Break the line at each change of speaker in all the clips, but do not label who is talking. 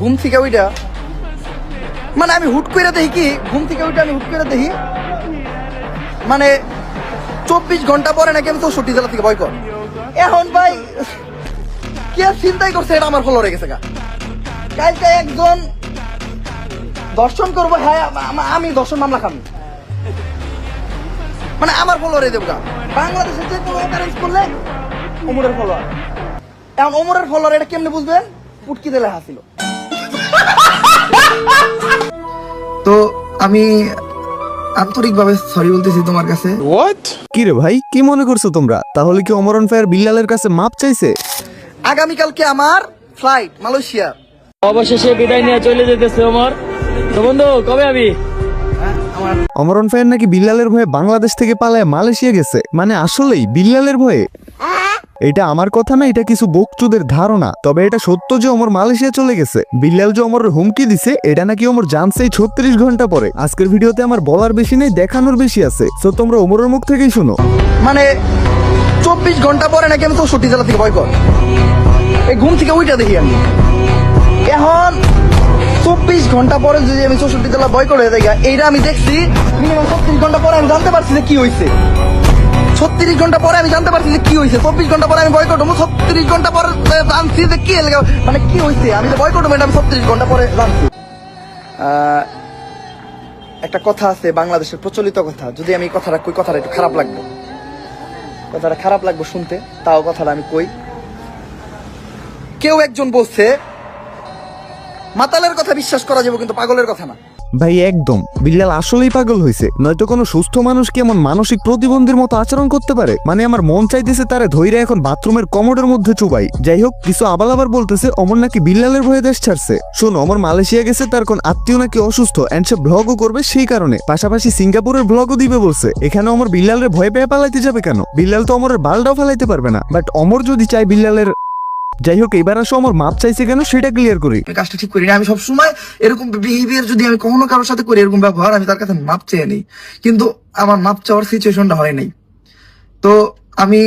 ঘুম থেকে ওইটা মানে আমি হুট করে দেখি কি, ঘুম থেকে ওইটা আমি হুট করে দেখি মানে চব্বিশ ঘণ্টা পরে নাকি আমি চৌষট্টি জেলা থেকে বয়কট এখন ভাই, কে চিন্তাই করছে এটা আমার ফলো রেখে গেছে কালকে একজন দর্শন করব হ্যাঁ আমি দর্শন মামলা খাব। মানে আমার ফলোয়ারে দেবো গা। বাংলাদেশের যে কোনো অকারেন্স করলে অমরের ফলোয়ার এখন অমরের ফলোয়ার এটা কেমনে বুঝবেন? পুটকি দিলে হাসিল। তো আমি আন্তরিকভাবে সরি বলতেছি তোমার কাছে।
কি রে ভাই কি মনে করছ তোমরা? তাহলে কি অমরন ফায়ার বিল্লালের কাছে মাপ চাইছে?
আগামীকালকে আমার ফ্লাইট মালয়েশিয়া।
অবশেষে বিদায় নিয়ে চলে যেতেছে ওমর তো বন্ধু কবে আবি?
অমরন ফায়ার নাকি বিল্লালের ভয়ে বাংলাদেশ থেকে পালায় মালয়েশিয়া গেছে? মানে আসলেই বিল্লালের ভয়ে? এটা আমার কথা না, এটা কিছু বকচুদের ধারণা। তবে এটা সত্য যে অমর মালয়েশিয়া চলে গেছে। বিল্লাল যে অমর হুমকি দিছে, এটা নাকি অমর জানছে ছত্রিশ ঘণ্টা পরে। আজকের ভিডিওতে আমার বলার বেশি নেই, দেখানোর বেশি আছে। তো তোমরা অমরের মুখ থেকেই শুনো।
মানে চব্বিশ ঘণ্টা পরে নাকি আমি তো চৌষট্টি জেলা থেকে বয়কট এই ঘুম থেকে ওইটা দেখি আমি। এখন, চব্বিশ ঘণ্টা পরে যদি আমি চৌষট্টি জেলা বয়কট হয়ে যাই এইটা আমি দেখছি মিনিমাম ছত্রিশ ঘণ্টা পরে আমি জানতে পারছি যে কি হয়েছে ছত্রিশ ঘণ্টা পরে আমি জানতে পারছি যে কি হয়েছে। চব্বিশ ঘণ্টা পরে আমি বয়কট হব। ছত্রিশ ঘণ্টা পরে জানছি যে কি মানে কি হয়েছে? আমি যে বয়কট হব আমি ছত্রিশ ঘণ্টা পরে জানছি। একটা কথা আছে, বাংলাদেশের প্রচলিত কথা। যদি আমি কথাটা কই, কথাটা একটু খারাপ লাগবে। কথাটা খারাপ লাগবে শুনতে, তাও কথাটা আমি কই। কেউ একজন বলছে মাতালের কথা বিশ্বাস করা যাবে কিন্তু পাগলের কথা না।
ভাই, একদম। বিল্লাল আসলেই পাগল হয়েছে নয়তো কোনো সুস্থ মানুষ কি এমন মানসিক প্রতিবন্ধীর মতো আচরণ করতে পারে? মানে আমার মন চাইতেছে তারে ধৈর্য এখন বাথরুমের কমোডের মধ্যে চুবাই। যাই হোক, কিছু আবাল আবার বলতেছে, অমর নাকি বিল্লালের ভয়ে দেশ ছাড়ছে। শোনো, অমর মালয়েশিয়া গেছে, তার কোন আত্মীয় নাকি অসুস্থ এন্ড সে ব্লগও করবে সেই কারণে। পাশাপাশি সিঙ্গাপুরের ব্লগও দিবে বলছে। এখানে অমর বিল্লালের ভয় পেয়ে পালাইতে যাবে কেন? বিল্লাল তো অমরের বালটাও ফেলাইতে পারবে না। বাট অমর যদি চাই বিল্লালের যাই হোক, এবার আসো, আমার মাপ চাইছে কেন সেটা ক্লিয়ার করি।
আমি কাজটা ঠিক করি না, আমি সবসময় এরকম বিহেভিয়ার যদি আমি কখনো কারোর সাথে করি, এরকম ব্যবহার, আমি তার কাছে মাপ চেয়ে নিই। কিন্তু আমার মাপ চাওয়ার সিচুয়েশনটা হয় নাই। তো আমি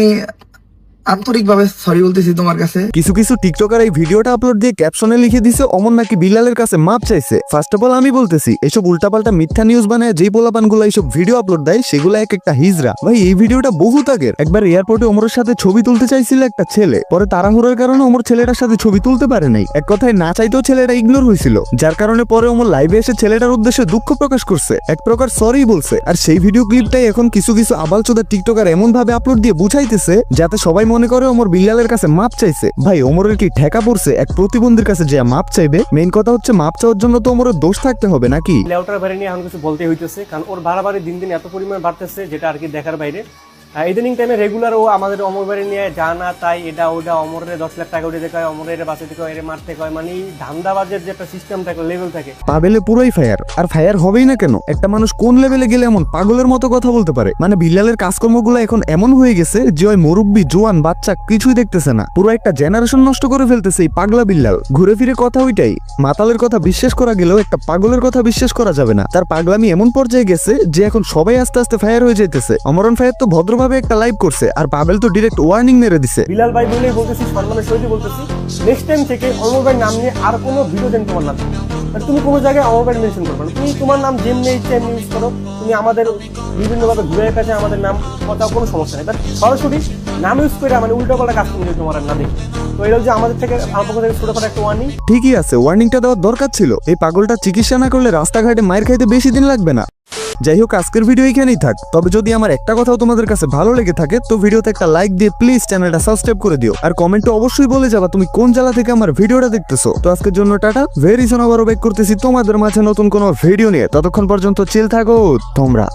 আন্তরিকভাবে সরি বলতেছি তোমার কাছে।
কিছু কিছু টিকটকার এই ভিডিওটা আপলোড দিয়ে ক্যাপশনে লিখে দিছে, অমন নাকি বিল্লালের কাছে মাপ চাইছে? ফার্স্ট অফ অল আমি বলতেছি, এসব উল্টাপাল্টা মিথ্যা নিউজ বানায় যেই পোলাপানগুলো এইসব ভিডিও আপলোড দেয়, সেগুলো এক একটা হিজরা। ভাই, এই ভিডিওটা বহুত আগের। একবার এয়ারপোর্টে সাথে ছবি তুলতে চাইছিল একটা ছেলে। পরে তাড়াহুড়োর কারণে ওমর ছেলেটার সাথে ছবি তুলতে পারে নাই। এক কথায় না চাইতেও ছেলেটা ইগনোর হয়েছিল। যার কারণে পরে ওমর লাইভে এসে ছেলেটার উদ্দেশ্যে দুঃখ প্রকাশ করছে। এক প্রকার সরি বলছে। আর সেই ভিডিও ক্লিপটাই এখন কিছু কিছু আবালচোদা টিকটকার এমন ভাবে আপলোড দিয়ে বুঝাইতেছে, যাতে সবাই মনে করে ওমর বিল্লালের কাছে মাপ চাইছে। ভাই, ওমরের কি ঠেকা পড়ছে? এক প্রতিবন্ধীর কাছে যে মাপ চাইবে? মেইন কথা হচ্ছে মাপ চাওয়ার জন্য তো ওমরের দোষ থাকতে হবে নাকি?
লেউটার বাইরে নিয়ে এখন কিছু বলতে হইতেছে, কারণ ওর ভাড়া দিন দিন এত পরিমাণ বাড়তেছে, যেটা আর কি দেখার বাইরে। ইদানিং টাইমে রেগুলার ও আমাদের অমর বাড়ি নিয়ে জানা তাই এটা ওটা অমরের দশ লাখ টাকা উঠে দেখায় অমরের বাঁচাতে কয় এর মারতে কয় মানে ধান্দাবাজের যে একটা সিস্টেম থাকে লেভেল থাকে।
পাবেলে পুরোই ফায়ার আর ফায়ার হবেই না কেন? একটা মানুষ কোন লেভেলে গেলে এমন পাগলের মতো কথা বলতে পারে? মানে বিল্লালের কাজকর্মগুলো এখন এমন হয়ে গেছে যে ওই মুরব্বী, জোয়ান, বাচ্চা কিছুই দেখতেছে না। পুরো একটা জেনারেশন নষ্ট করে ফেলতেছে এই পাগলা বিল্লাল ঘুরে ফিরে কথা ওইটাই। মাতালের কথা বিশ্বাস করা গেলেও একটা পাগলের কথা বিশ্বাস করা যাবে না। তার পাগলামি এমন পর্যায়ে গেছে যে এখন সবাই আস্তে আস্তে ফায়ার হয়ে যেতেছে অমরন ফায়ার তো ভদ্রভাবে একটা লাইভ করছে আর পাবেল তো ডিরেক্ট ওয়ার্নিং মেরে দিছে।
বিলাল ভাই বলেই বলতেছি সম্মানের সহিত বলতেছি। নেক্সট টাইম থেকে অমর ভাই নাম নিয়ে আর কোনো ভিডিও দেন তোমার নাম আর তুমি কোনো জায়গায় অমর ভাই মেনশন করবে না। তুমি তোমার নাম যেমনি ইচ্ছে এমনি ইউজ করো। তুমি আমাদের বিভিন্নভাবে ঘুরে কাছে আমাদের নাম কথা কোনো সমস্যা নেই। বাট সরাসরি নাম ইউজ করে মানে উল্টো পাল্টা কাজ তুমি তোমার না দেখি। তো এটা হচ্ছে আমাদের থেকে আমার পক্ষ থেকে ছোটখাটো একটা ওয়ার্নিং
ঠিকই আছে ওয়ার্নিংটা দেওয়ার দরকার ছিল। এই পাগলটা চিকিৎসা না করলে রাস্তাঘাটে মায়ের খাইতে বেশি দিন লাগবে না। যাই হোক আজকের ভিডিও এখানেই থাক। তবে যদি আমার একটা কথাও তোমাদের কাছে ভালো লেগে থাকে, তো ভিডিওতে একটা লাইক দিয়ে প্লিজ চ্যানেলটা সাবস্ক্রাইব করে দিও। আর কমেন্টে অবশ্যই বলে যাবা তুমি কোন জেলা থেকে আমার ভিডিওটা দেখতেছো। তো আজকের জন্য টাটা ভেরি সোনাবার ব্যাক করতেছি তোমাদের মাঝে নতুন কোনো ভিডিও নিয়ে। ততক্ষণ পর্যন্ত চিল থাকো, তোমরা।